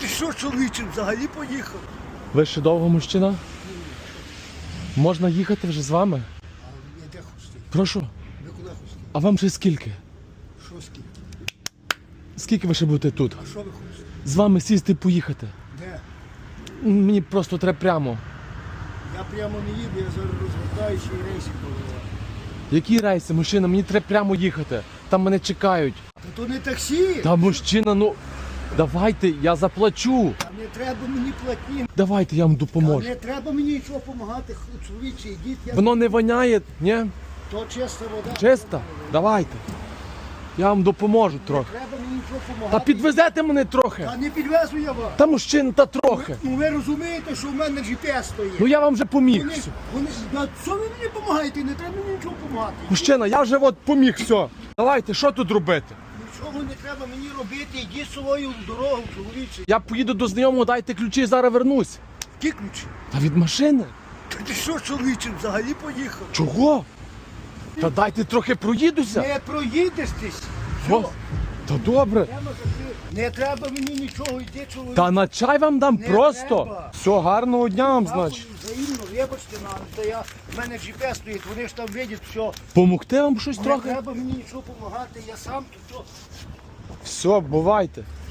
Ти що, чоловіче, взагалі поїхав? Ви ще довго мужчина? Можна їхати вже з вами? А я де хочете? Прошу. Ви куди хочете? А вам ще скільки? Що скільки? Скільки ви ще будете тут? А що ви хочете? З вами сісти і поїхати. Де? Мені просто треба прямо. Я прямо не їду, я зараз розвертаюся і рейси поливаю. Які рейси, мужчина, мені треба прямо їхати. Там мене чекають. Та то не таксі. Та мужчина, ну давайте, я заплачу. Та не треба мені платні. Давайте, я вам Та допоможу. не треба мені нічого допомагати, чоловіче, йдіть, я... Воно не воняє, ні? то чиста вода. Чисто? Давайте. Я вам допоможу трохи. Треба мені нічого допомагати. Та підвезете мене трохи. Та не підвезу я вас. Та мужчина, та трохи. Ну ви розумієте, що в мене GPS стоїть. Ну я вам вже поміг. Вони, вони, да, що ви мені допомагаєте? Не треба мені нічого допомагати. Мужчина, я вже от поміг, все. Давайте, що тут робити? Нічого не треба мені робити, йдіть свою дорогу, чоловіче. Я поїду до знайомого, дайте ключі зараз вернусь. Ті ключі. Та від машини? Та ти що, чоловіче, взагалі поїхав? Чого? Та дайте трохи проїдуся. Не проїдеш ти. О, Та добре. Прямо. Не треба мені нічого, йди, чоловіче. Та на чай вам дам Не просто. треба. Все, гарного дня вам, значить. Вибачте нам, то я, в мене GPS стоїть, вони ж там видять все. Помогти вам щось Не трохи? треба мені нічого допомагати, я сам тут що. Все, бувайте.